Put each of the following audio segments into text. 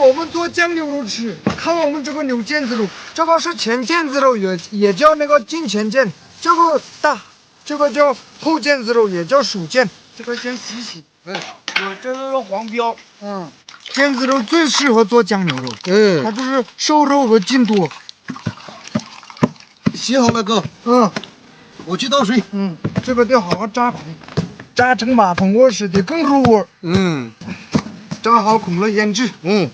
我们做酱牛肉吃，看我们这个牛腱子肉，这个是前腱子肉，也也叫那个近前腱，这个大，这个叫后腱子肉，也叫属腱，这个先洗洗。嗯，我这个是黄标。嗯，腱子肉最适合做酱牛肉，嗯它嗯，就是瘦肉和筋多。洗好了哥，嗯我去倒水。嗯，这个得好好扎孔，炸成马蜂窝似的，更入味。嗯炸好孔了腌制，嗯，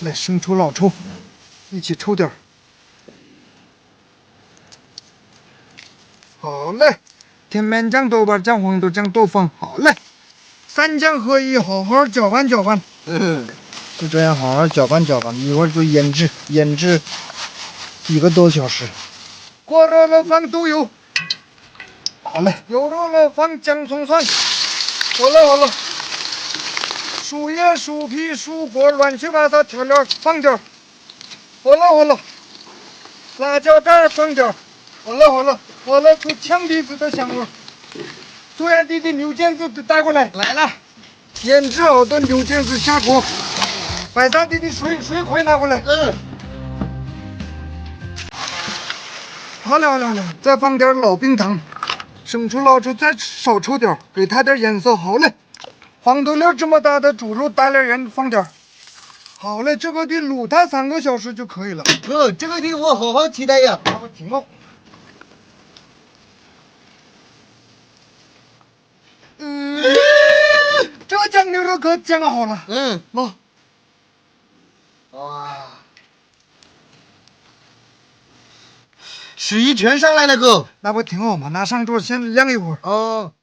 来生抽、老抽一起抽点。好嘞，甜面酱、豆瓣酱、黄豆酱都放好嘞，三酱合一，好好搅拌搅拌。嗯，就这样好好搅拌搅拌，一会儿就腌制，腌制一个多小时。锅热了放豆油，好嘞，油热了放姜葱蒜，好了好了，树叶、树皮、树果，乱七八糟调料放点儿，好了好了，辣椒干儿放点儿，好了好了，好了，出呛鼻子的香味儿。朱元弟弟牛腱子都带过来，来了。腌制好的牛腱子下锅，百大弟弟水水快拿过来。嗯，好了好了好了，再放点老冰糖，生抽老抽再少抽点儿，给它点颜色。好嘞，黄豆粒这么大的猪肉，大点盐放点儿。好嘞，这个得卤它三个小时就可以了。哥，这个地我好好期待呀。那我挺好。嗯，这个酱牛肉可酱好了。嗯，喏，哇，食欲全上来了哥。那不挺好吗？拿上桌先晾一会儿。哦，